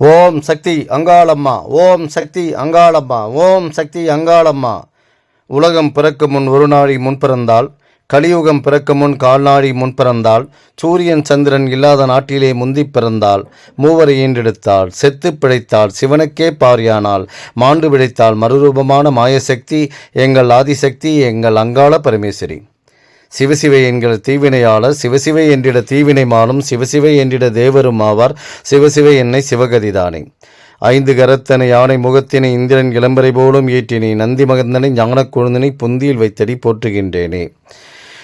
ஓம் சக்தி அங்காளம்மா ஓம் சக்தி அங்காளம்மா ஓம் சக்தி அங்காளம்மா. உலகம் பிறக்கும் முன் ஒரு நாடி முன் பிறந்தால் கலியுகம் பிறக்க முன் கால்நாடி முன் பிறந்தால் சூரியன் சந்திரன் இல்லாத நாட்டிலே முந்தி பிறந்தால் மூவரை ஈண்டெடுத்தாள் செத்து பிழைத்தாள். சிவனுக்கே பாரியானால் மாண்டு பிழைத்தாள் மறுரூபமான மாயசக்தி எங்கள் ஆதிசக்தி எங்கள் அங்காள பரமேஸ்வரி. சிவசிவை என்கிற தீவினையாளர் சிவசிவை என்றிட தீவினை மாலும் சிவசிவை என்றிட தேவரும் ஆவார் சிவசிவை என்னை சிவகதிதானே. ஐந்து கரத்தனை யானை முகத்தினை இந்திரன் கிளம்பரை போலும் ஏற்றினை நந்தி மகந்தனை ஞானக் குழுந்தனை புந்தியில் வைத்தடி போற்றுகின்றேனே.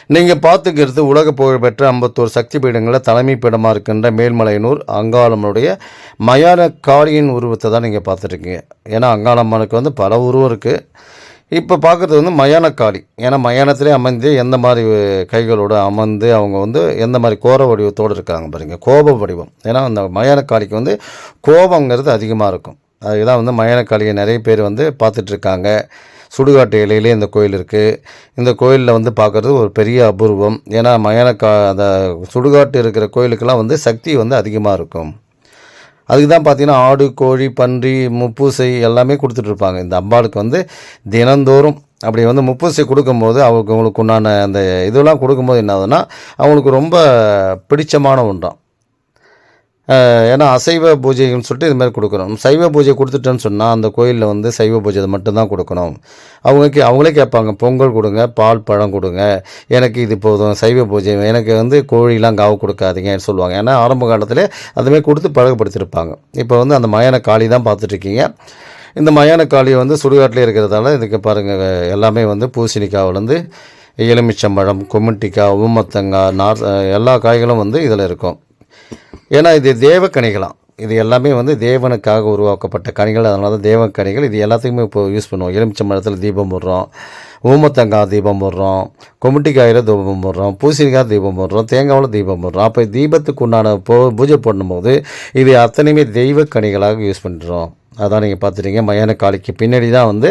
நீங்கள் பார்த்துக்கிறது உலக புகழ்பெற்ற ஐம்பத்தோரு சக்தி பீடங்களில் தலைமை பீடமாக இருக்கின்ற மேல்மலையனூர் அங்காளம்மனுடைய மயான காளியின் உருவத்தை தான் நீங்கள் பார்த்துருக்கீங்க ஏன்னா அங்காளம்மனுக்கு வந்து பல உருவம் இருக்குது இப்போ பார்க்குறது வந்து மயானக்காளி. ஏன்னா மயானத்திலே அமைந்து எந்த மாதிரி கைகளோடு அமர்ந்து அவங்க வந்து எந்த மாதிரி கோர வடிவத்தோடு இருக்காங்க பாருங்கள் கோப வடிவம். ஏன்னா அந்த மயானக்காளிக்கு வந்து கோபங்கிறது அதிகமாக இருக்கும். அதுதான் வந்து மயானக்காளியை நிறைய பேர் வந்து பார்த்துட்ருக்காங்க சுடுகாட்டு இலையிலே இந்த கோயில் இருக்குது இந்த கோயிலில் வந்து பார்க்குறது ஒரு பெரிய அபூர்வம். ஏன்னா மயானக்கா அந்த சுடுகாட்டு இருக்கிற கோயிலுக்கெல்லாம் வந்து சக்தி வந்து அதிகமாக இருக்கும். அதுக்கு தான் பார்த்தீங்கன்னா ஆடு கோழி பன்றி முப்பூசை எல்லாமே கொடுத்துட்ருப்பாங்க இந்த அம்பாளுக்கு வந்து தினந்தோறும் அப்படி வந்து முப்பூசை கொடுக்கும்போது அவங்களுக்கு அவங்களுக்கு உண்டான அந்த இதெல்லாம் கொடுக்கும்போது என்ன ஆகுதுன்னா அவங்களுக்கு ரொம்ப பிடிச்சமான ஒன்றாம். ஏன்னா அசைவ பூஜைன்னு சொல்லிட்டு இது மாதிரி கொடுக்குறோம் சைவ பூஜை கொடுத்துட்டேன்னு சொன்னால் அந்த கோயிலில் வந்து சைவ பூஜை மட்டும்தான் கொடுக்கணும். அவங்க அவங்களே கேட்பாங்க பொங்கல் கொடுங்க பால் பழம் கொடுங்க. எனக்கு இது போதும் சைவ பூஜை. எனக்கு வந்து கோழிலாம் காவு கொடுக்காதீங்கன்னு சொல்லுவாங்க. ஏன்னா ஆரம்ப காலத்தில் அதுமாதிரி கொடுத்து பழகப்படுத்திருப்பாங்க இப்போ வந்து அந்த மயான காளி தான் பார்த்துட்ருக்கீங்க. இந்த மயான காளி வந்து சுடுகாட்டிலே இருக்கிறதால இதுக்கு பாருங்கள் எல்லாமே வந்து பூசணிக்காவிலேருந்து எலுமிச்சம்பழம் கொமிட்டிக்காய் உமத்தங்காய் நார் எல்லா காய்களும் வந்து இதில் இருக்கும். ஏன்னா இது தேவ கனிகளாம் இது எல்லாமே வந்து தேவனுக்காக உருவாக்கப்பட்ட கனிகள். அதனால தான் தேவ கனிகள் இது எல்லாத்துக்குமே இப்போ யூஸ் பண்ணுவோம். எலுமிச்சம்பழத்தில் தீபம் போடுறோம். ஊமத்தங்காய் தீபம் போடுறோம். கொமிட்டிக்காயில் தீபம் போடுறோம். பூசணிக்காய் தீபம் போடுறோம். தேங்காவில் தீபம் போடுறோம். அப்போ தீபத்துக்கு உண்டான போ பூஜை பண்ணும்போது இது அத்தனையுமே தெய்வ கனிகளாக யூஸ் பண்ணுறோம் அதான் நீங்கள் பார்த்துட்டீங்க. மயான காளிக்கு பின்னாடி தான் வந்து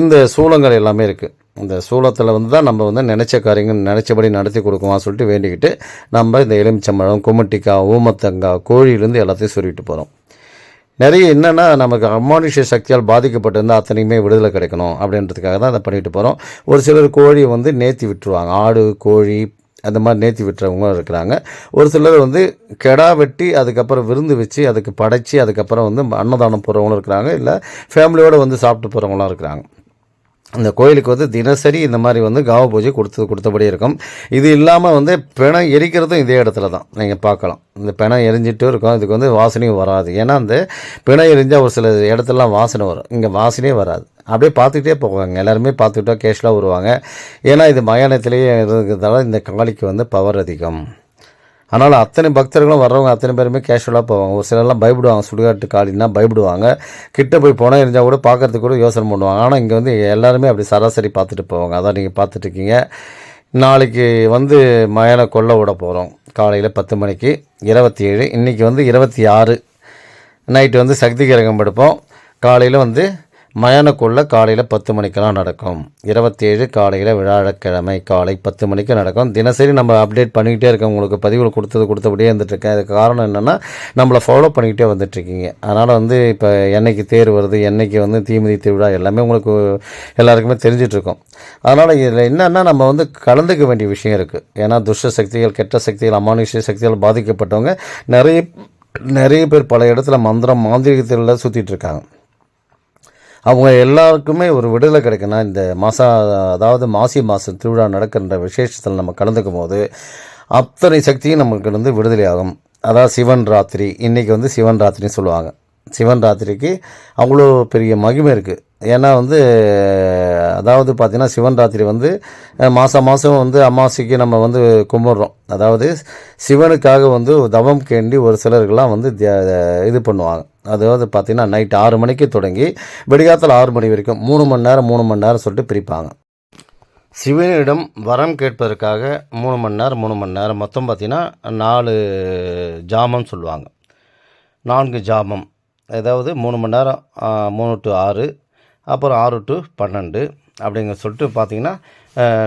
இந்த சூளங்கள் எல்லாமே இருக்குது இந்த சூளத்தில் வந்து தான் நம்ம வந்து நினச்ச காரியங்கள் நினச்சபடி நடத்தி கொடுக்குவான்னு சொல்லிட்டு வேண்டிக்கிட்டு நம்ம இந்த எலுமிச்சம்பழம் குமட்டிக்காய் ஊமத்தங்காய் கோழியிலேருந்து எல்லாத்தையும் சொல்லிட்டு போகிறோம் நிறைய என்னென்னா நமக்கு அமானுஷ்ய சக்தியால் பாதிக்கப்பட்டிருந்தால் அத்தனையுமே விடுதலை கிடைக்கணும் அப்படின்றதுக்காக தான் அதை பண்ணிட்டு போகிறோம் ஒரு சிலர் கோழியை வந்து நேர்த்தி விட்டுருவாங்க. ஆடு கோழி அந்த மாதிரி நேர்த்தி விட்டுறவங்க இருக்கிறாங்க. ஒரு சிலர் வந்து கெடா வெட்டி அதுக்கப்புறம் விருந்து வச்சு அதுக்கு படைச்சி அதுக்கப்புறம் வந்து அன்னதானம் போகிறவங்களும் இருக்கிறாங்க. இல்லை ஃபேமிலியோடு வந்து சாப்பிட்டு போகிறவங்களாம் இருக்கிறாங்க. இந்த கோயிலுக்கு வந்து தினசரி இந்த மாதிரி வந்து காவ பூஜை கொடுத்து கொடுத்தபடி இருக்கும். இது இல்லாமல் வந்து பிணம் எரிக்கிறதும் இதே இடத்துல தான். நீங்கள் பார்க்கலாம். இந்த பிணம் எரிஞ்சிட்டும் இருக்கும். இதுக்கு வந்து வாசனையும் வராது. ஏன்னா அந்த பிணம் எரிஞ்சால் ஒரு சில இடத்துலலாம் வாசனை வரும். இங்கே வாசனையே வராது. அப்படியே பார்த்துக்கிட்டே போவாங்க. எல்லாருமே பார்த்துக்கிட்டா கேஷ்லாம் வருவாங்க. ஏன்னா இது மயானத்திலேயே இருக்கிறதால இந்த காளிக்கு வந்து பவர் அதிகம். அதனால் அத்தனை பக்தர்களும் வர்றவங்க அத்தனை பேருமே கேஷுவலாக போவாங்க. ஒரு சிலர்லாம் பயப்படுவாங்க. சுடுகாட்டு காளின்னா பயப்படுவாங்க. கிட்ட போய் போனால் இருந்தால் கூட பார்க்கறதுக்கு கூட யோசனை பண்ணுவாங்க. ஆனால் இங்கே வந்து எல்லாருமே அப்படி சராசரி பார்த்துட்டு போவாங்க. அதான் நீங்கள் பார்த்துட்டு இருக்கீங்க. நாளைக்கு வந்து மயான கொல்ல விட போகிறோம் காலையில் பத்து மணிக்கு. இருபத்தி ஏழு இன்றைக்கி வந்து இருபத்தி ஆறு. நைட்டு வந்து சக்தி கிரகம் எடுப்போம். காலையில் வந்து மயானக்குள்ளே காலையில் பத்து மணிக்கெல்லாம் நடக்கும். இருபத்தேழு காலையில் விழாக்கிழமை காலை பத்து மணிக்கு நடக்கும். தினசரி நம்ம அப்டேட் பண்ணிக்கிட்டே இருக்கோம். உங்களுக்கு பதிவுகள் கொடுத்தது கொடுத்தபடியே வந்துட்டுருக்கேன் அதுக்கு காரணம் என்னென்னா நம்மளை ஃபாலோ பண்ணிக்கிட்டே வந்துட்டுருக்கீங்க. அதனால் வந்து இப்போ என்றைக்கு தேர் வருது என்றைக்கு வந்து தீமிதி திருவிழா எல்லாமே உங்களுக்கு எல்லாருக்குமே தெரிஞ்சிட்ருக்கோம் அதனால் இதில் என்னென்னா நம்ம வந்து கலந்துக்க வேண்டிய விஷயம் இருக்குது ஏன்னா துஷ்ட சக்திகள் கெட்ட சக்திகள் அமானுஷ்ய சக்திகள் பாதிக்கப்பட்டவங்க நிறைய நிறைய பேர் பல இடத்துல மந்திரம் மாந்திரிகத்தில் சுற்றிட்டு இருக்காங்க அவங்க எல்லாருக்குமே ஒரு விடுதலை கிடைக்குன்னா இந்த மாதம் அதாவது மாசி மாதம் திருவிழா நடக்கின்ற விசேஷத்தில் நம்ம கலந்துக்கும் போது அத்தனை சக்தியும் நமக்கு வந்து விடுதலை ஆகும் அதாவது சிவன் ராத்திரி. இன்றைக்கி வந்து சிவன் ராத்திரின்னு சொல்லுவாங்க. சிவன் ராத்திரிக்கு அவ்வளோ பெரிய மகிமை இருக்குது ஏன்னா வந்து அதாவது பார்த்திங்கன்னா சிவன் ராத்திரி வந்து மாதம் மாதம் வந்து அமாவாசைக்கு நம்ம வந்து கும்பிட்றோம். அதாவது சிவனுக்காக வந்து தவம் கேண்டி ஒரு சிலர்கள்லாம் வந்து இது பண்ணுவாங்க. அதாவது பார்த்திங்கன்னா நைட் ஆறு மணிக்கு தொடங்கி விடிகாத்தில் ஆறு மணி வரைக்கும் மூணு மணி நேரம் மூணு மணி நேரம் சொல்லிட்டு பிரிப்பாங்க. சிவனிடம் வரம் கேட்பதற்காக மூணு மணி நேரம் மூணு மணி நேரம். மொத்தம் பார்த்திங்கன்னா நாலு ஜாமம் சொல்லுவாங்க. நான்கு ஜாமம். அதாவது மூணு மணி நேரம் மூணு டு ஆறு அப்புறம் ஆறு டு பன்னெண்டு அப்படிங்க சொல்லிட்டு பார்த்தீங்கன்னா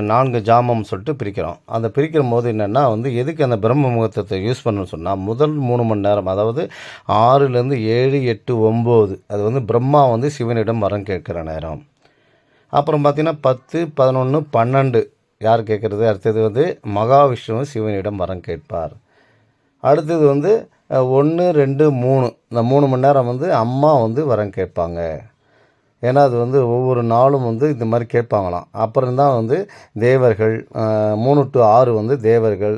நான்கு ஜாமம் சொல்லிட்டு பிரிக்கிறோம். அந்த பிரிக்கிற போது என்னென்னா வந்து எதுக்கு அந்த பிரம்ம முகூர்த்தத்தை யூஸ் பண்ணணும்னு சொன்னால் முதல் மூணு மணி நேரம் அதாவது ஆறுலேருந்து ஏழு எட்டு ஒம்பது அது வந்து பிரம்மா வந்து சிவனிடம் வரம் கேட்குற நேரம். அப்புறம் பார்த்தீங்கன்னா பத்து பதினொன்று பன்னெண்டு யார் கேட்குறது? அடுத்தது வந்து மகாவிஷ்ணு சிவனிடம் வரம் கேட்பார். அடுத்தது வந்து ஒன்று ரெண்டு மூணு. இந்த மூணு மணி நேரம் வந்து அம்மா வந்து வரம் கேட்பாங்க. ஏன்னா அது வந்து ஒவ்வொரு நாளும் வந்து இந்த மாதிரி கேட்பாங்களாம். அப்புறம் தான் வந்து தேவர்கள் மூணு டு ஆறு வந்து தேவர்கள்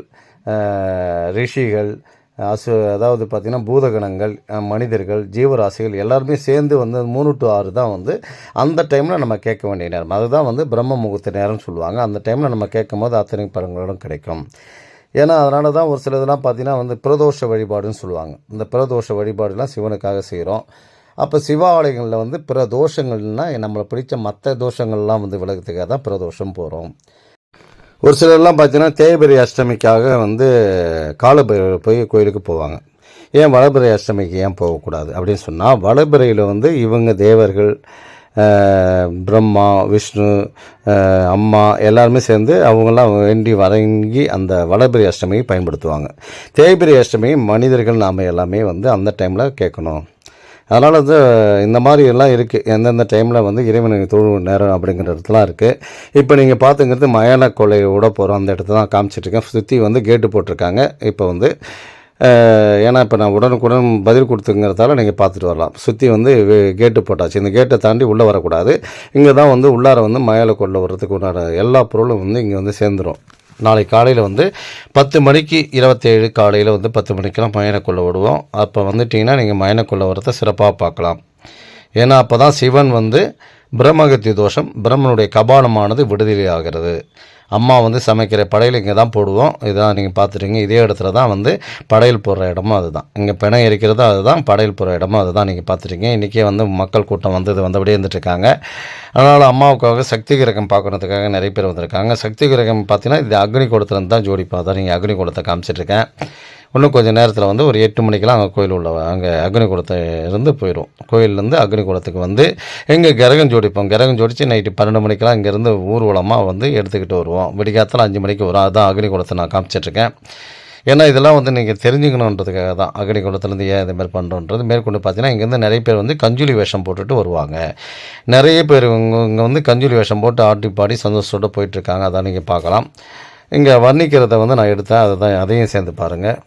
ரிஷிகள் அசு அதாவது பார்த்திங்கன்னா பூதகணங்கள் மனிதர்கள் ஜீவராசிகள் எல்லாருமே சேர்ந்து வந்து மூணு டு ஆறு தான் வந்து அந்த டைமில் நம்ம கேட்க வேண்டிய நேரம். அதுதான் வந்து பிரம்ம முகூர்த்த நேரம்னு சொல்லுவாங்க. அந்த டைமில் நம்ம கேட்கும் போது அத்தனை பலன்களும் கிடைக்கும். ஏன்னா அதனால தான் ஒரு சிலதெல்லாம் பார்த்தீங்கன்னா வந்து பிரதோஷ வழிபாடுன்னு சொல்லுவாங்க. இந்த பிரதோஷ வழிபாடுலாம் சிவனுக்காக செய்கிறோம் அப்போ சிவாலயங்களில் வந்து பிற தோஷங்கள்னால் நம்மளை பிடிச்ச மற்ற தோஷங்கள்லாம் வந்து விலகத்துக்காக தான் பிரதோஷம் போகிறோம் ஒரு சிலர்லாம் பார்த்தீங்கன்னா தேய்பிரி அஷ்டமிக்காக வந்து காலபைரவர் போய் கோயிலுக்கு போவாங்க. ஏன் வளபிரை அஷ்டமிக்கு ஏன் போகக்கூடாது? அப்படின்னு சொன்னால் வளபிரையில் வந்து இவங்க தேவர்கள் பிரம்மா விஷ்ணு அம்மா எல்லாருமே சேர்ந்து அவங்கெல்லாம் வேண்டி வணங்கி அந்த வளபிறை அஷ்டமியை பயன்படுத்துவாங்க. தேய்பிரை அஷ்டமி மனிதர்கள் நாம் எல்லாமே வந்து அந்த டைமில் கேட்கணும். அதனால் வந்து இந்த மாதிரி எல்லாம் இருக்குது எந்தெந்த டைமில் வந்து இறைவனுக்கு தொழு நேரம் அப்படிங்கிற இடத்துலாம் இருக்குது இப்போ நீங்கள் பார்த்துங்கிறது மயான கொலை விட போகிறோம் அந்த இடத்துல தான் காமிச்சிட்ருக்கேன் சுற்றி வந்து கேட்டு போட்டிருக்காங்க. இப்போ வந்து ஏன்னா இப்போ நான் உடனுக்குடன் பதில் கொடுத்துங்கிறதால நீங்கள் பார்த்துட்டு வரலாம். சுற்றி வந்து கேட்டு போட்டாச்சு. இந்த கேட்டை தாண்டி உள்ளே வரக்கூடாது. இங்கே தான் வந்து உள்ளார வந்து மயால கொள்ள வர்றதுக்கு உண்டான எல்லா பொருளும் வந்து இங்கே வந்து சேர்ந்துரும். நாளைக்கு காலையில் வந்து பத்து மணிக்கு இருபத்தேழு காலையில் வந்து பத்து மணிக்கெல்லாம் மயனக்குள்ளே விடுவோம். அப்போ வந்துட்டிங்கன்னா நீங்கள் மயனக்குள்ளே வரத்தை சிறப்பாக பார்க்கலாம். ஏன்னா அப்போ தான் சிவன் வந்து பிரம்மகத்தி தோஷம் பிரம்மனுடைய கபாலமானது விடுதலை ஆகிறது அம்மா வந்து சமைக்கிற படையல் இங்கே தான் போடுவோம். இதான் நீங்கள் பார்த்துட்டீங்க. இதே இடத்துல தான் வந்து படையல் போடுற இடமும் அதுதான். இங்கே பிணம் எரிக்கிறதும் அதுதான் படையல் போடுற இடமும் அதுதான் நீங்கள் பார்த்துட்டீங்க. இன்றைக்கே வந்து மக்கள் கூட்டம் வந்தது வந்தபடியே இருந்துட்டுருக்காங்க. அதனால் அம்மாவுக்காக சக்தி கிரகம் பார்க்கறதுக்காக நிறைய பேர் வந்திருக்காங்க. சக்தி கிரகம் பார்த்தீங்கன்னா இது அக்னி குளத்துலேருந்து தான் ஜோடிப்பாக தான் நீங்கள் அக்னி குளத்தை காமிச்சிட்ருக்கேன். இன்னும் கொஞ்சம் நேரத்தில் வந்து ஒரு எட்டு மணிக்கெல்லாம் அங்கே கோயில் உள்ள அங்கே அக்னி இருந்து போயிடும் கோயிலேருந்து அக்னி குளத்துக்கு வந்து எங்கே கிரகம் ஜோடிப்போம். கிரகம் ஜோடித்து நைட்டு பன்னெண்டு மணிக்கெல்லாம் இங்கேருந்து ஊர்வலமாக வந்து எடுத்துக்கிட்டு வருவோம். விடிகாத்தில் அஞ்சு மணிக்கு வரும். அதுதான் அக்னிகுளத்தை நான் காமிச்சிட்ருக்கேன் ஏன்னா இதெல்லாம் வந்து நீங்கள் தெரிஞ்சுக்கணுன்றதுக்காக தான். அக்னி குளத்துலேருந்து ஏன் இதுமாதிரி பண்ணுறோன்றது மேற்கொண்டு பார்த்தீங்கன்னா இங்கேருந்து நிறைய பேர் வந்து கஞ்சுலி வேஷம் போட்டுட்டு வருவாங்க. நிறைய பேர் இவங்க இங்கே வந்து கஞ்சுலி வேஷம் போட்டு ஆட்டி பாடி சந்தோஷத்தோடு போயிட்டுருக்காங்க அதான் நீங்கள் பார்க்கலாம். இங்கே வர்ணிக்கிறத வந்து நான் எடுத்தேன். அதை தான் அதையும் சேர்ந்து பாருங்கள்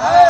Hey!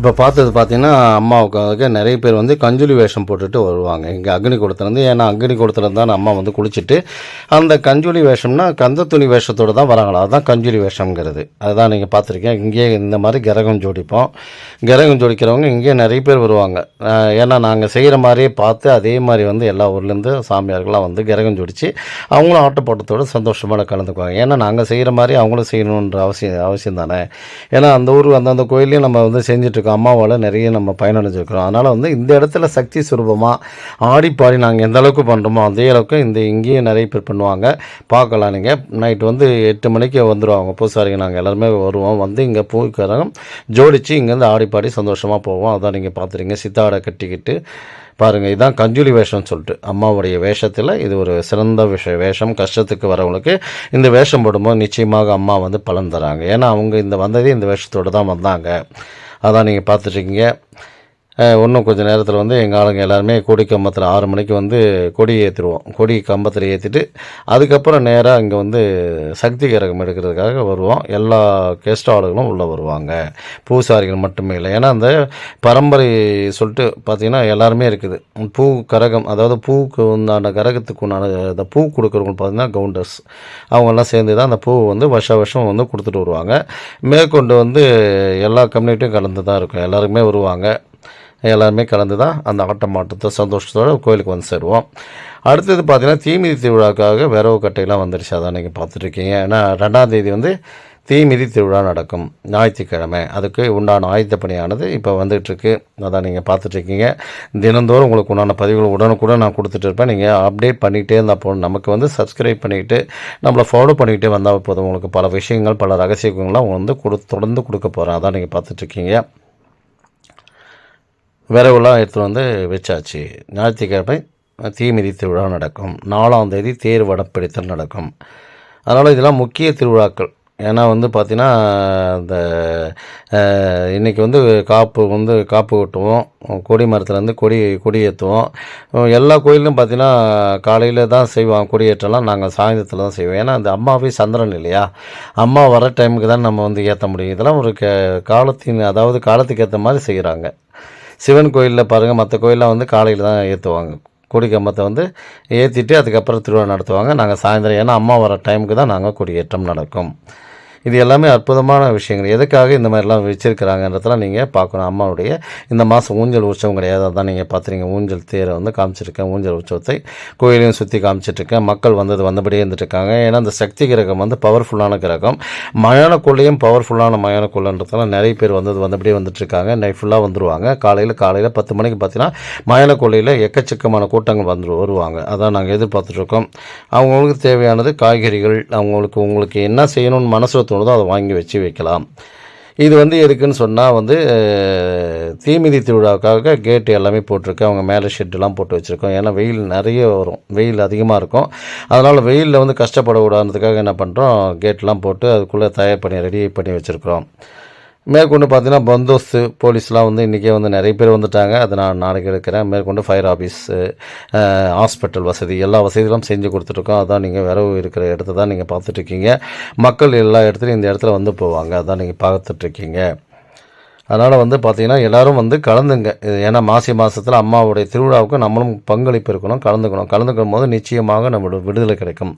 இப்போ பார்த்தது பார்த்தீங்கன்னா அம்மாவுக்காக நிறைய பேர் வந்து கஞ்சுலி வேஷம் போட்டுட்டு வருவாங்க. இங்கே அக்னி குளத்துலேருந்து ஏன்னா அக்னி குளத்துலேருந்து தான் அம்மா வந்து குளிச்சுட்டு அந்த கஞ்சுலி வேஷம்னா கந்த துணி வேஷத்தோடு தான் வராங்களா அதுதான் கஞ்சுலி வேஷம்ங்கிறது. அதுதான் நீங்கள் பார்த்துருக்கீங்க. இங்கேயே இந்த மாதிரி கிரகம் ஜோடிப்போம். கிரகம் ஜோடிக்கிறவங்க இங்கேயே நிறைய பேர் வருவாங்க. ஏன்னா நாங்கள் செய்கிற மாதிரியே பார்த்து அதே மாதிரி வந்து எல்லா ஊர்லேருந்து சாமியார்கள்லாம் வந்து கிரகம் ஜோடிச்சு அவங்களும் ஆட்டப்பாட்டத்தோட சந்தோஷமாக கலந்துக்குவாங்க. ஏன்னா நாங்கள் செய்கிற மாதிரி அவங்களும் செய்யணுன்ற அவசியம் அவசியம் தானே? ஏன்னா அந்த ஊர் அந்தந்த கோயிலையும் நம்ம வந்து செஞ்சுட்ருக்கோம் அம்மாவால் நிறைய நம்ம பயனடைஞ்சிருக்கிறோம். அதனால் வந்து இந்த இடத்துல சக்தி சுரூபமாக ஆடி பாடி நாங்கள் எந்த அளவுக்கு பண்ணுறோமோ அதே அளவுக்கு இந்த இங்கேயும் நிறைய பேர் பண்ணுவாங்க. பார்க்கலாம் நீங்கள் நைட் வந்து எட்டு மணிக்கு வந்துடுவாங்க பூசாரிங்க நாங்கள் எல்லாருமே வருவோம். வந்து இங்கே பூக்கரகம் ஜோடித்து இங்கேருந்து ஆடி பாடி சந்தோஷமாக போவோம். அதான் நீங்கள் பார்த்துருங்க சித்தாடை கட்டிக்கிட்டு பாருங்கள் இதுதான் கஞ்சுலி வேஷம்னு சொல்லிட்டு அம்மாவுடைய வேஷத்தில் இது ஒரு சிறந்த விஷ வேஷம். கஷ்டத்துக்கு வரவங்களுக்கு இந்த வேஷம் போடும்போது நிச்சயமாக அம்மா வந்து பலன் தராங்க. ஏன்னா அவங்க இந்த வந்ததே இந்த வேஷத்தோடு தான் வந்தாங்க. அதான் நீங்கள் பார்த்துட்ருக்கீங்க இன்னும் கொஞ்சம் நேரத்தில் வந்து எங்கள் ஆளுங்க எல்லாருமே கொடி கம்பத்தில் ஆறு மணிக்கு வந்து கொடி ஏற்றிடுவோம் கொடி கம்பத்தில் ஏற்றிட்டு அதுக்கப்புறம் நேராக இங்கே வந்து சக்தி கரகம் எடுக்கிறதுக்காக வருவோம். எல்லா கெஸ்ட் ஆளுகளும் உள்ளே வருவாங்க. பூசாரிகள் மட்டுமே இல்லை. ஏன்னா அந்த பரம்பரை சொல்லிட்டு பார்த்தீங்கன்னா எல்லாருமே இருக்குது. பூ கரகம் அதாவது பூக்கு உண்டான கரகத்துக்கு உண்டான அந்த பூ கொடுக்குறவங்க பார்த்தீங்கன்னா கவுண்டர்ஸ். அவங்கெல்லாம் சேர்ந்து தான் அந்த பூ வந்து வருஷ வருஷம் வந்து கொடுத்துட்டு வருவாங்க. மேற்கொண்டு வந்து எல்லா கம்யூனிட்டியும் கலந்து தான் இருக்கும். எல்லாருக்குமே வருவாங்க. எல்லாருமே கலந்து தான் அந்த ஆட்டம் ஆட்டத்தை சந்தோஷத்தோடு கோயிலுக்கு வந்து சேருவோம். அடுத்தது பார்த்திங்கன்னா தீமிதி திருவிழாக்காக விரவு கட்டையெல்லாம் வந்துருச்சு. அதான் நீங்கள் பார்த்துட்ருக்கீங்க ஏன்னா ரெண்டாம் தேதி வந்து தீமிதி திருவிழா நடக்கும். ஞாயிற்றுக்கிழமை. அதுக்கு உண்டான ஆயுத பணியானது இப்போ வந்துகிட்ருக்கு. அதான் நீங்கள் பார்த்துட்ருக்கீங்க. தினந்தோறும் உங்களுக்கு உண்டான பதிவுகள் உடனுக்குடன் நான் கொடுத்துட்டு இருப்பேன். நீங்கள் அப்டேட் பண்ணிகிட்டே இருந்தால் போதும். நமக்கு வந்து சப்ஸ்கிரைப் பண்ணிக்கிட்டு நம்மளை ஃபாலோ பண்ணிக்கிட்டே வந்தால் போதும். உங்களுக்கு பல விஷயங்கள் பல ரகசியங்கள்லாம் வந்து கொடு தொடர்ந்து கொடுக்க போகிறேன் அதான் நீங்கள் பார்த்துட்ருக்கீங்க. விரவுலாம் எடுத்துகிட்டு வந்து வச்சாச்சு. ஞாயிற்றுக்கிழமை தீமிதி திருவிழா நடக்கும். நாலாம் தேதி தேர் வடப்பிடித்தல் நடக்கும். அதனால் இதெல்லாம் முக்கிய திருவிழாக்கள். ஏன்னா வந்து பார்த்திங்கன்னா இந்த இன்றைக்கி இன்னைக்கு வந்து காப்பு வந்து காப்பு கட்டுவோம். கொடி மரத்துலேருந்து கொடி கொடி ஏற்றுவோம் எல்லா கோயிலும் பார்த்திங்கன்னா காலையில் தான் செய்வோம் கொடியேற்றலாம் நாங்கள் சாயந்தரத்தில் தான் செய்வோம். ஏன்னா அந்த அம்மாவே சந்திரன் இல்லையா? அம்மா வர டைமுக்கு தான் நம்ம வந்து ஏற்ற முடியும். இதெல்லாம் ஒரு க காலத்தின் அதாவது காலத்துக்கு ஏற்ற மாதிரி செய்கிறாங்க சிவன் கோயிலில் பாருங்கள் மற்ற கோயிலில் வந்து காலையில் தான் ஏற்றுவாங்க கொடி கம்பத்தை வந்து ஏற்றிட்டு அதுக்கப்புறம் திருவிழா நடத்துவாங்க. நாங்கள் சாயந்தரம் ஏன்னா அம்மா வர டைமுக்கு தான் நாங்கள் கொடியேற்றம் நடக்கும். இது எல்லாமே அற்புதமான விஷயங்கள். எதுக்காக இந்த மாதிரிலாம் வச்சுருக்கிறாங்கன்றதெல்லாம் நீங்கள் பார்க்கணும். அம்மாவுடைய இந்த மாதம் ஊஞ்சல் உற்சவம் கிடையாது. அதான் நீங்கள் பார்த்துறீங்க ஊஞ்சல் தேரை வந்து காமிச்சிருக்கேன். ஊஞ்சல் உற்சவத்தை கோயிலையும் சுற்றி காமிச்சிட்ருக்கேன். மக்கள் வந்தது வந்தபடியே இருந்துட்டுருக்காங்க ஏன்னா இந்த சக்தி கிரகம் வந்து பவர்ஃபுல்லான கிரகம். மயானக்குள்ளேயும் பவர்ஃபுல்லான மயானக்குள்ளன்றதெல்லாம் நிறைய பேர் வந்தது வந்தபடியே வந்துட்டுருக்காங்க நைட் ஃபுல்லாக வந்துருவாங்க. காலையில் காலையில் பத்து மணிக்கு பார்த்தீங்கன்னா மயானக்கொள்ளையில் எக்கச்சக்கமான கூட்டங்கள் வந்து வருவாங்க. அதான் நாங்கள் எதிர்பார்த்துட்ருக்கோம். அவங்களுக்கு தேவையானது காய்கறிகள். அவங்களுக்கு உங்களுக்கு என்ன செய்யணும்னு மனசில் தோணுதோ அதை வாங்கி வச்சு வைக்கலாம். இது வந்து எதுக்குன்னு சொன்னால் வந்து தீமிதி திருவிழாவுக்காக கேட்டு எல்லாமே போட்டிருக்கு. அவங்க மேலே ஷெட்டெல்லாம் போட்டு வச்சுருக்கோம். ஏன்னா வெயில் நிறைய வரும். வெயில் அதிகமாக இருக்கும். அதனால் வெயிலில் வந்து கஷ்டப்படக்கூடாதுன்றதுக்காக என்ன பண்ணுறோம் கேட்லாம் போட்டு அதுக்குள்ளே தயார் பண்ணி ரெடி பண்ணி வச்சுருக்குறோம். மேற்கொண்டு பார்த்தீங்கன்னா பந்தோஸ்து போலீஸ்லாம் வந்து இன்றைக்கே வந்து நிறைய பேர் வந்துட்டாங்க. அதை நான் நாளைக்கு எடுக்கிறேன். மேற்கொண்டு ஃபயர் ஆஃபீஸு ஹாஸ்பிட்டல் வசதி எல்லா வசதிகளும் செஞ்சு கொடுத்துட்ருக்கோம். அதான் நீங்கள் விரவு இருக்கிற இடத்த தான் நீங்கள் பார்த்துட்ருக்கீங்க. மக்கள் எல்லா இடத்துலையும் இந்த இடத்துல வந்து போவாங்க. அதான் நீங்கள் பார்த்துட்ருக்கீங்க. அதனால் வந்து பார்த்தீங்கன்னா எல்லோரும் வந்து கலந்துங்க. இது ஏன்னா மாசி மாதத்தில் அம்மாவுடைய திருவிழாவுக்கு நம்மளும் பங்களிப்பு இருக்கணும் கலந்துக்கணும். கலந்துக்கும் போது நிச்சயமாக நம்மளோட விடுதலை கிடைக்கும்.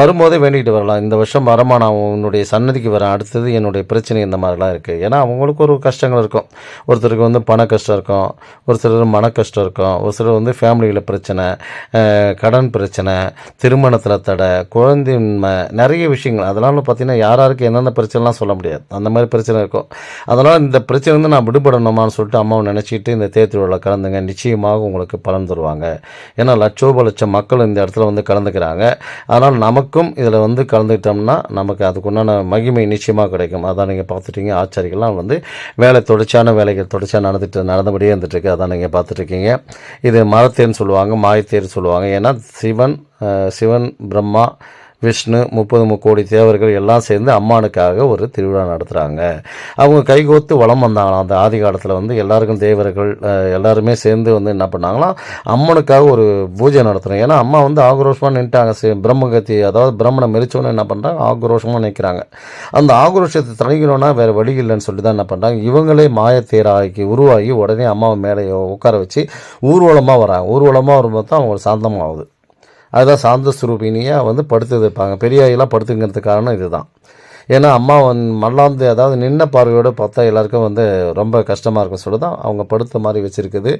வரும்போதே வேண்டிகிட்டு வரலாம். இந்த வருஷம் வரமா நான் உன்னுடைய சன்னதிக்கு வரேன். அடுத்தது என்னுடைய பிரச்சனை இந்த மாதிரிலாம் இருக்குது ஏன்னா அவங்களுக்கு ஒரு கஷ்டங்கள் இருக்கும். ஒருத்தருக்கு வந்து பண கஷ்டம் இருக்கும். ஒரு சிலர் மன கஷ்டம் இருக்கும். ஒரு சிலர் வந்து ஃபேமிலியில் பிரச்சனை கடன் பிரச்சனை திருமணத்தில் தடை குழந்தையின்மை நிறைய விஷயங்கள். அதனால பார்த்தீங்கன்னா யார் யாருக்கு என்னென்ன பிரச்சனைலாம் சொல்ல முடியாது. அந்த மாதிரி பிரச்சனை இருக்கும். அதனால் இந்த பிரச்சனை வந்து நான் விடுபடணுமான்னு சொல்லிட்டு அம்மாவை நினச்சிக்கிட்டு இந்த தேர் திருவிழா கலந்துங்க. நிச்சயமாக உங்களுக்கு பலன் தருவாங்க. ஏன்னா லட்சோப லட்சம் மக்கள் இந்த இடத்துல வந்து கலந்துக்கிறாங்க. அதனால் நமக்கும் இதில் வந்து கலந்துக்கிட்டோம்னா நமக்கு அதுக்குண்டான மகிமை நிச்சயமாக கிடைக்கும். அதான் நீங்கள் பார்த்துட்டீங்க. ஆச்சாரிகள்லாம் வந்து வேலை தொடர்ச்சியான வேலைகள் தொடர்ச்சியாக நடந்துட்டு நடந்தபடியே இருந்துட்டு அதான் நீங்கள் பார்த்துட்ருக்கீங்க இது மரத்தேர்னு சொல்லுவாங்க மாயத்தேர் சொல்லுவாங்க. ஏன்னா சிவன் சிவன் பிரம்மா விஷ்ணு முப்பது முக்கோடி தேவர்கள் எல்லாம் சேர்ந்து அம்மானுக்காக ஒரு திருவிழா நடத்துகிறாங்க அவங்க கைகோத்து வளம் வந்தாங்களாம். அந்த ஆதி காலத்தில் வந்து எல்லாருக்கும் தேவர்கள் எல்லாருமே சேர்ந்து வந்து என்ன பண்ணாங்களாம்? அம்மனுக்காக ஒரு பூஜை நடத்துகிறோம் ஏன்னா அம்மா வந்து ஆக்ரோஷமாக நின்ட்டாங்க. சி- பிரம்மகத்தி அதாவது பிரம்மனை மெரிச்சோன்னு என்ன பண்ணுறாங்க ஆக்ரோஷமாக நிற்கிறாங்க அந்த ஆக்ரோஷத்தை தணிக்கணும்னா வேறு வழி இல்லைன்னு சொல்லி தான் என்ன பண்ணுறாங்க இவங்களே மாயத்தேராக்கி உருவாகி உடனே அம்மாவை மேலே உட்கார வச்சு ஊர்வலமாக வராங்க. ஊர்வலமாக வரும்போது தான் அவங்களுக்கு சாந்தமாகுது. அதுதான் சாந்த சுரூபினியாக வந்து படுத்து இருப்பாங்க பெரியாயெல்லாம் படுத்துங்கிறது காரணம் இதுதான். ஏன்னா அம்மா வந்து மல்லாந்து அதாவது நின்ன பார்வையோடு பார்த்தா எல்லாருக்கும் வந்து ரொம்ப கஷ்டமாக இருக்கும் சொல்லி தான் அவங்க படுத்த மாதிரி வச்சுருக்குது.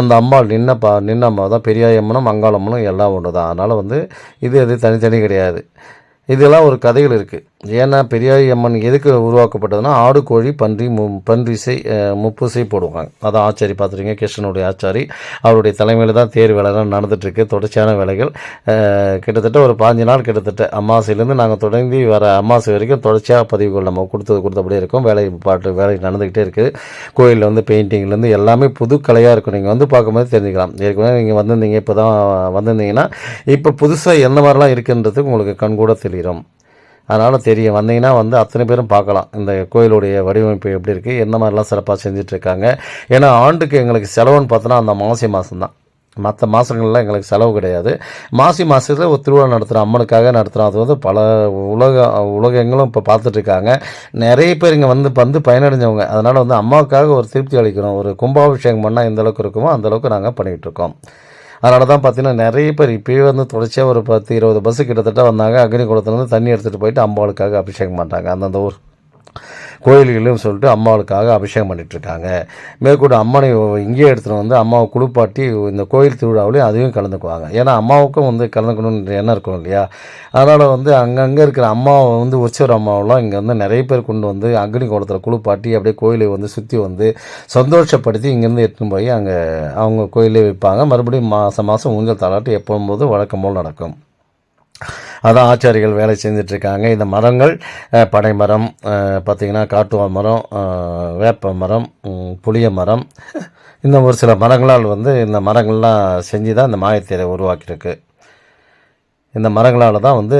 அந்த அம்மா நின்ன பா நின்ன அம்மா தான் பெரியாயம்மனும் மங்காளம்மனும் எல்லாம் ஒன்று தான் அதனால் வந்து இது அது தனித்தனி கிடையாது. இதெல்லாம் ஒரு கதைகள் இருக்குது ஏன்னா பெரியாரி அம்மன் எதுக்கு உருவாக்கப்பட்டதுன்னா ஆடு கோழி பன்றி மு பன்றிசை அஹ், முப்புசை போடுவாங்க. அதான் ஆச்சாரி பார்த்துருங்க கிருஷ்ணனுடைய ஆச்சாரி. அவருடைய தலைமையில் தான் தேர் வேலைலாம் நடந்துகிட்ருக்கு தொடர்ச்சியான வேலைகள். கிட்டத்தட்ட ஒரு பாஞ்சு நாள் கிட்டத்தட்ட அமாவாசையிலேருந்து நாங்கள் தொடங்கி வர அமாவாசை வரைக்கும் தொடர்ச்சியாக பதிவுகள் நம்ம கொடுத்தது கொடுத்தபடியே இருக்கும். வேலை பாட்டு வேலை நடந்துக்கிட்டே இருக்குது. கோயிலில் வந்து பெயிண்டிங்லேருந்து எல்லாமே புது கலையாக இருக்கும். நீங்கள் வந்து பார்க்கும்போது தெரிஞ்சுக்கலாம். ஏற்கனவே நீங்கள் வந்திருந்தீங்க இப்போ தான் வந்திருந்தீங்கன்னா இப்போ புதுசாக எந்த மாதிரிலாம் இருக்குன்றது உங்களுக்கு கண்கூட தெரியும் அதனால் தெரியும். வந்தீங்கன்னா வந்து அத்தனை பேரும் பார்க்கலாம். இந்த கோயிலுடைய வடிவமைப்பு எப்படி இருக்குது எந்த மாதிரிலாம் சிறப்பாக செஞ்சிட்ருக்காங்க. ஏன்னா ஆண்டுக்கு எங்களுக்கு செலவுன்னு பார்த்தோன்னா அந்த மாசி மாதம் தான் மற்ற மாதங்கள்லாம் எங்களுக்கு செலவு கிடையாது. மாசி மாதத்தில் ஒரு திருவிழா நடத்துகிறோம் அம்மனுக்காக நடத்துகிறோம் அது வந்து பல உலக உலகங்களும் இப்போ பார்த்துட்ருக்காங்க. நிறைய பேர் இங்கே வந்து வந்து பயனடைஞ்சவங்க. அதனால் வந்து அம்மாவுக்காக ஒரு திருப்தி அளிக்கிறோம். ஒரு கும்பாபிஷேகம் பண்ணால் எந்தளவுக்கு இருக்குமோ அந்தளவுக்கு நாங்கள் பண்ணிகிட்ருக்கோம் அதனால தான் பார்த்தீங்கன்னா நிறைய பேர் இப்போயே வந்து தொடர்ச்சியாக ஒரு பத்து இருபது பஸ்ஸு கிட்டத்தட்ட வந்தாங்க. அக்னி குளத்துலேருந்து தண்ணி எடுத்துகிட்டு போயிட்டு அம்பாளுக்காக அபிஷேகம் பண்ணுறாங்க அந்தந்த ஊர். கோயில்களும் சொல்லிட்டு அம்மாவுக்காக அபிஷேகம் பண்ணிகிட்ருக்காங்க இருக்காங்க மேற்கொண்டு அம்மனை இங்கேயே எடுத்துகிட்டு வந்து அம்மாவை குளிப்பாட்டி இந்த கோயில் திருவிழாவிலையும் அதையும் கலந்துக்குவாங்க. ஏன்னா அம்மாவுக்கும் வந்து கலந்துக்கணுன்ற எண்ணம் இருக்கும் இல்லையா? அதனால் வந்து அங்கங்கே இருக்கிற அம்மாவை வந்து உற்சவர் அம்மாவெல்லாம் இங்கே வந்து நிறைய பேர் கொண்டு வந்து அக்னி கோலத்தில் குளிப்பாட்டி அப்படியே கோயிலை வந்து சுற்றி வந்து சந்தோஷப்படுத்தி இங்கேருந்து எடுத்துன்னு போய் அங்கே அவங்க கோயிலே வைப்பாங்க. மறுபடியும் மாதம் மாதம் ஊஞ்சல் தாளாட்டு எப்போதும் போது வழக்கம் போல் நடக்கும். அதான் ஆச்சாரிகள் வேலை செஞ்சுட்டு இருக்காங்க இந்த மரங்கள் பனைமரம் பனை மரம் பார்த்திங்கன்னா காட்டுவா மரம் வேப்ப மரம் புளிய மரம். இந்த ஒரு சில மரங்களால் வந்து இந்த மரங்கள்லாம் செஞ்சு தான் இந்த மாயத்தீரை உருவாக்கியிருக்கு. இந்த மரங்களால் தான் வந்து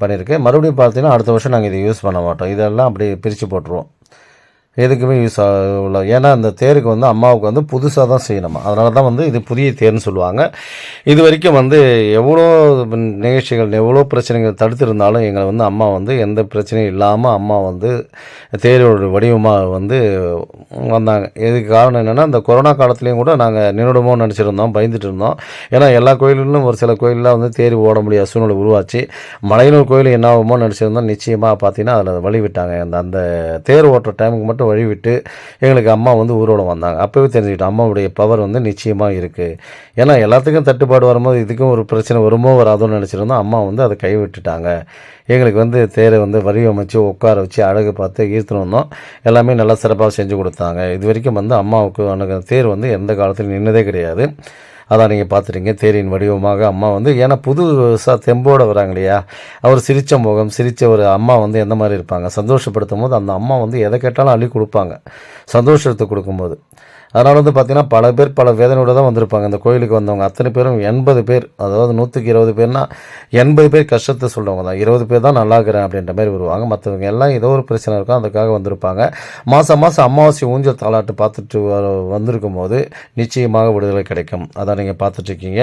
பண்ணியிருக்கு. மறுபடியும் பார்த்தீங்கன்னா அடுத்த வருஷம் நாங்கள் இதை யூஸ் பண்ண மாட்டோம். இதெல்லாம் அப்படி பிரித்து போட்டுருவோம். எதுக்குமே யூஸ் ஆகல ஏன்னா அந்த தேருக்கு வந்து அம்மாவுக்கு வந்து புதுசாக தான் செய்யணுமா? அதனால தான் வந்து இது புதிய தேர்ன்னு சொல்லுவாங்க. இது வரைக்கும் வந்து எவ்வளோ நிகழ்ச்சிகள் எவ்வளோ பிரச்சனைகள் தடுத்திருந்தாலும் எங்களை வந்து அம்மா வந்து எந்த பிரச்சனையும் இல்லாமல் அம்மா வந்து தேரோட வடிவமாக வந்து வந்தாங்க. இதுக்கு காரணம் என்னென்னா இந்த கொரோனா காலத்துலேயும் கூட நாங்கள் நின்றுடுமோ நினச்சிருந்தோம் பயந்துட்டு இருந்தோம். ஏன்னா எல்லா கோயில்களிலும் ஒரு சில கோயிலெலாம் வந்து தேர் ஓட முடியாத சூழ்நிலை உருவாச்சு. மலையனூர் கோயில் என்ன ஆகுமோ நினச்சிருந்தோம். நிச்சயமாக பார்த்தீங்கன்னா அதில் வழி விட்டாங்க அந்த அந்த தேர் ஓட்டுற டைமுக்கு மட்டும் வழி விட்டு எங்களுக்கு அம்மா வந்து ஊரோட வந்தாங்க. அப்போவே தெரிஞ்சுக்கிட்டோம் அம்மாவுடைய பவர் வந்து நிச்சயமாக இருக்குது ஏன்னா எல்லாத்துக்கும் தட்டுப்பாடு வரும்போது இதுக்கும் ஒரு பிரச்சனை வருமோ வராதோன்னு நினச்சிருந்தோம். அம்மா வந்து அதை கைவிட்டுட்டாங்க. எங்களுக்கு வந்து தேரை வந்து வடிவமைச்சு உட்கார வச்சு அழகு பார்த்து ஈர்த்துன்னு வந்தோம். எல்லாமே நல்லா சிறப்பாக செஞ்சு கொடுத்தாங்க. இது வரைக்கும் வந்து அம்மாவுக்கு அன்னைக்கு தேர் வந்து எந்த காலத்திலும் நின்னதே கிடையாது. அதான் நீங்கள் பார்த்துட்டீங்க. தேரின் வடிவமாக அம்மா வந்து ஏன்னா புதுசாக தெம்போடு வராங்க இல்லையா அவர் சிரித்த முகம் சிரித்த ஒரு அம்மா வந்து எந்த மாதிரி இருப்பாங்க? சந்தோஷப்படுத்தும் போது அந்த அம்மா வந்து எதை கேட்டாலும் அள்ளி கொடுப்பாங்க. சந்தோஷத்தை கொடுக்கும்போது. அதனால் வந்து பார்த்திங்கன்னா பல பேர் பல வேதனையோடு தான் வந்திருப்பாங்க. அந்த கோயிலுக்கு வந்தவங்க. அத்தனை பேரும் எண்பது பேர் அதாவது நூற்றுக்கு இருபது பேர்னால் எண்பது பேர் கஷ்டத்தை சொல்கிறவங்க தான். இருபது பேர் தான் நல்லா இருக்கிறேன் அப்படின்ற மாதிரி வருவாங்க. மற்றவங்க எல்லாம் ஏதோ ஒரு பிரச்சனை இருக்கும் அதுக்காக வந்திருப்பாங்க. மாதம் மாதம் அமாவாசை ஊஞ்சல் தாளாட்டு பார்த்துட்டு வந்திருக்கும் போது நிச்சயமாக விடுதலை கிடைக்கும். அதான் நீங்கள் பார்த்துட்ருக்கீங்க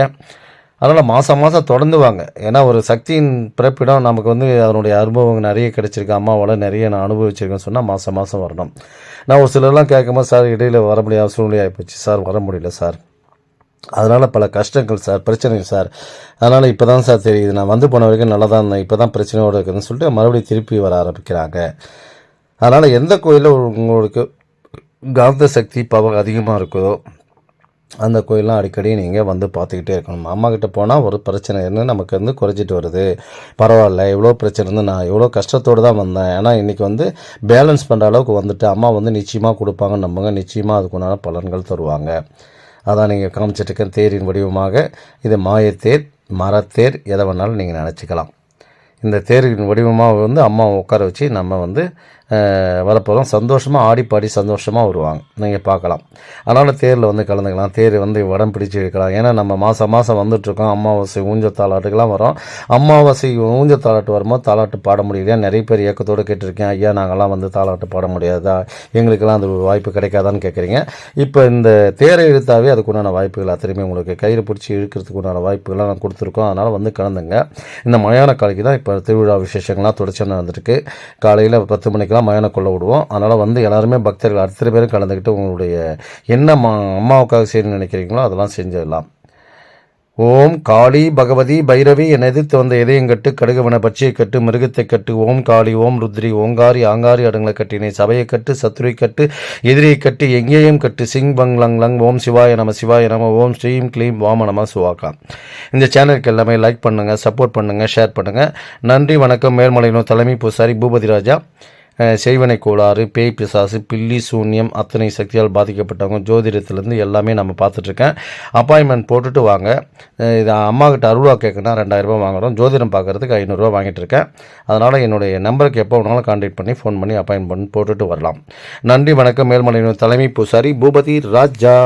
அதனால் மாதம் மாதம் தொடர்ந்து வாங்க. ஏன்னா ஒரு சக்தியின் பிறப்பிடம் நமக்கு வந்து அதனுடைய அனுபவம் நிறைய கிடைச்சிருக்கு. அம்மாவால் நிறைய நான் அனுபவிச்சிருக்கேன்னு சொன்னால் மாதம் மாதம் வரணும். நான் ஒரு சிலர்லாம் கேட்கும்போது சார் இடையில் வர முடியாத சூழ்நிலை ஆகிப்போச்சு சார் வர முடியல சார். அதனால் பல கஷ்டங்கள் சார். பிரச்சனைகள் சார். அதனால் இப்போ தான் சார் தெரியுது. நான் வந்து போன வரைக்கும் நல்லா தான் இருந்தேன். இப்போ தான் பிரச்சனையோடு இருக்குதுன்னு சொல்லிட்டு மறுபடியும் திருப்பி வர ஆரம்பிக்கிறாங்க. அதனால் எந்த கோயிலில் உங்களுக்கு காந்த சக்தி பவர் அதிகமாக இருக்குதோ அந்த கோயிலெலாம் அடிக்கடி நீங்கள் வந்து பார்த்துக்கிட்டே இருக்கணும். அம்மாக்கிட்ட போனால் ஒரு பிரச்சனை இருந்து நமக்கு வந்து குறைஞ்சிட்டு வருது. பரவாயில்ல இவ்வளோ பிரச்சனை இருந்து நான் இவ்வளோ கஷ்டத்தோடு தான் வந்தேன். ஏன்னா இன்றைக்கி வந்து பேலன்ஸ் பண்ணுற அளவுக்கு வந்துட்டு அம்மா வந்து நிச்சயமாக கொடுப்பாங்க நம்புங்க. நிச்சயமாக அதுக்குண்டான பலன்கள் தருவாங்க. அதான் நீங்கள் காமிச்சிட்ருக்க தேரின் வடிவமாக இது மாயத்தேர் மரத்தேர் எதை வேணாலும் நீங்கள் நினச்சிக்கலாம். இந்த தேரின் வடிவமாக வந்து அம்மா உட்கார வச்சு நம்ம வந்து வரப்போகிறோம் சந்தோஷமாக ஆடி பாடி சந்தோஷமாக வருவாங்க. நீங்கள் பார்க்கலாம். அதனால் தேரில் வந்து கலந்துக்கலாம். தேர் வந்து வடம் பிடிச்சி இழுக்கலாம் ஏன்னா நம்ம மாதம் மாதம் வந்துட்டுருக்கோம். அமாவாசை ஊஞ்சல் தாளாட்டுக்கெல்லாம் வரோம். அமாவாசை ஊஞ்சல் தாளாட்டு வரும்போது தாளாட்டு பாட முடியலையா நிறைய பேர் இயக்கத்தோடு கேட்டிருக்கேன் ஐயா நாங்கள்லாம் வந்து தாளாட்டு பாட முடியாதா? எங்களுக்கெல்லாம் அந்த வாய்ப்பு கிடைக்காதான்னு கேட்குறீங்க. இப்போ இந்த தேரை இழுத்தாவே அதுக்குண்டான வாய்ப்புகள் அத்தனையுமே உங்களுக்கு. கயிறு பிடிச்சி இழுக்கிறதுக்கு உண்டான வாய்ப்புகள்லாம் நான் கொடுத்துருக்கோம். அதனால் வந்து கலந்துங்க. இந்த மயான காலைக்கு தான் இப்போ திருவிழா விசேஷங்கள்லாம் தொடர்ச்சியாக நடந்துருக்கு காலையில் பத்து மணிக்கு மணிக்கெல்லாம் மயான கொள்ள விடுவோம். அதனால் வந்து எல்லாருமே பக்தர்கள் அத்தனை பேரும் கலந்துக்கிட்டு உங்களுடைய என்ன மா அம்மாவுக்காக செய்யணும்னு நினைக்கிறீங்களோ அதெல்லாம் செஞ்சிடலாம். ஓம் காளி பகவதி பைரவி என எதிர்த்து வந்த இதயம் கட்டு கடுகவன பட்சியை கட்டு மிருகத்தை கட்டு ஓம் காளி ஓம் ருத்ரி ஓங்காரி ஆங்காரி அடங்களை கட்டினை சபையை கட்டு சத்ருவை கட்டு எதிரியை கட்டு எங்கேயும் கட்டு சிங் பங் லங் லங் ஓம் சிவாய நம சிவாய நம ஓம் ஸ்ரீம் க்ளீம் வாம நம சுவாக்கா இந்த சேனலுக்கு எல்லாமே லைக் பண்ணுங்கள் சப்போர்ட் பண்ணுங்கள் ஷேர் பண்ணுங்கள் நன்றி வணக்கம் மேல்மலையினோ தலைமை பூசாரி பூபதி ராஜா. செய்வனை கோளாறு பேய் பிசாசு பில்லி சூன்யம் அத்தனை சக்தியால் பாதிக்கப்பட்டவங்க ஜோதிடத்துலேருந்து எல்லாமே நம்ம பார்த்துட்ருக்கேன். அப்பாயின்மெண்ட் போட்டுட்டு வாங்க. இது அம்மாக்கிட்ட அறுபா கேட்குன்னா ரெண்டாயிரரூபா வாங்குறோம். ஜோதிடம் பார்க்குறதுக்கு ஐநூறுரூவா வாங்கிட்டு இருக்கேன் அதனால் என்னுடைய நம்பருக்கு எப்போ வேணாலும் கான்டாக்ட் பண்ணி ஃபோன் பண்ணி அப்பாயின்மெண்ட் போட்டுட்டு வரலாம். நன்றி வணக்கம். மேல்மலையினர் தலைமை பூசாரி பூபதி ராஜா.